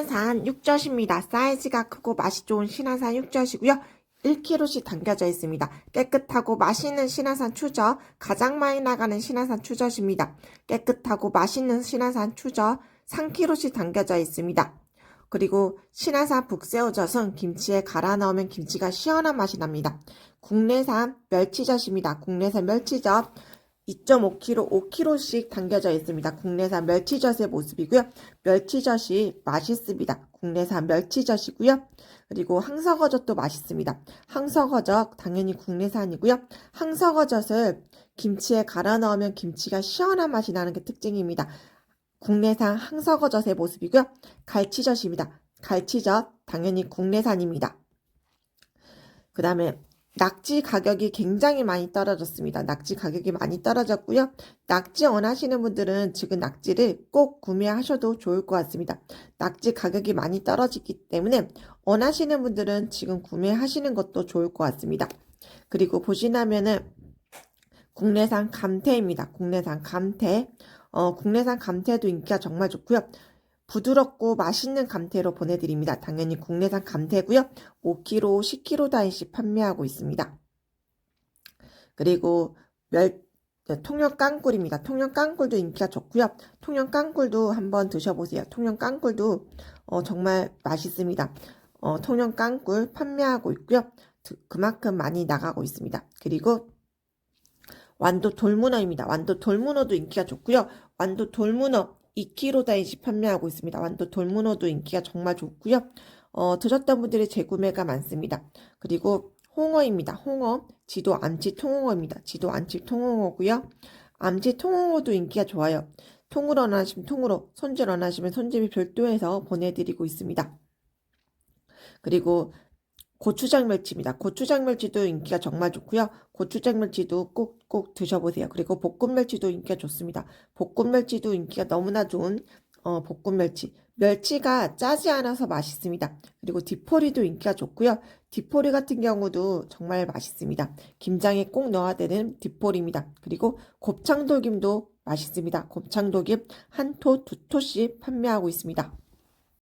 신한산 육젓입니다. 사이즈가 크고 맛이 좋은 신한산 육젓이고요. 1kg씩 담겨져 있습니다. 깨끗하고 맛있는 신한산 추젓, 가장 많이 나가는 신한산 추젓입니다. 깨끗하고 맛있는 신한산 추젓 3kg씩 담겨져 있습니다. 그리고 신한산 북새우젓은 김치에 갈아 넣으면 김치가 시원한 맛이 납니다. 국내산 멸치젓입니다. 국내산 멸치젓 2.5kg, 5kg씩 담겨져 있습니다. 국내산 멸치젓의 모습이고요. 멸치젓이 맛있습니다. 국내산 멸치젓이고요. 그리고 항서거젓도 맛있습니다. 항서거젓 당연히 국내산이고요. 항서거젓을 김치에 갈아 넣으면 김치가 시원한 맛이 나는 게 특징입니다. 국내산 항서거젓의 모습이고요. 갈치젓입니다. 갈치젓 당연히 국내산입니다. 그 다음에 낙지 가격이 굉장히 많이 떨어졌습니다. 낙지 가격이 많이 떨어졌고요. 낙지 원하시는 분들은 지금 낙지를 꼭 구매하셔도 좋을 것 같습니다. 낙지 가격이 많이 떨어지기 때문에 원하시는 분들은 지금 구매하시는 것도 좋을 것 같습니다. 그리고 보시나면은 국내산 감태입니다. 국내산 감태. 어, 국내산 감태도 인기가 정말 좋고요. 부드럽고 맛있는 감태로 보내드립니다. 당연히 국내산 감태고요. 5kg, 10kg 단위씩 판매하고 있습니다. 그리고 멸, 네, 통영 깡꿀입니다. 통영 깡꿀도 인기가 좋고요. 통영 깡꿀도 한번 드셔보세요. 통영 깡꿀도 어, 정말 맛있습니다. 어, 통영 깡꿀 판매하고 있고요. 그만큼 많이 나가고 있습니다. 그리고 완도 돌문어입니다. 완도 돌문어도 인기가 좋고요. 완도 돌문어 2kg 단위씩 판매하고 있습니다. 완도 돌문어도 인기가 정말 좋고요. 어, 드셨던 분들이 재구매가 많습니다. 그리고 홍어입니다. 홍어, 지도 암치 통홍어입니다. 지도 암치 통홍어고요. 암치 통홍어도 인기가 좋아요. 통으로 원하시면 통으로, 손질 원하시면 손질이 별도해서 보내드리고 있습니다. 그리고 고추장 멸치입니다. 고추장 멸치도 인기가 정말 좋고요. 고추장 멸치도 꼭꼭 드셔보세요. 그리고 볶음 멸치도 인기가 좋습니다. 볶음 멸치도 인기가 너무나 좋은 어, 볶음 멸치. 멸치가 짜지 않아서 맛있습니다. 그리고 디포리도 인기가 좋고요. 디포리 같은 경우도 정말 맛있습니다. 김장에 꼭 넣어야 되는 디포리입니다. 그리고 곱창돌김도 맛있습니다. 곱창돌김 한 토, 두 토씩 판매하고 있습니다.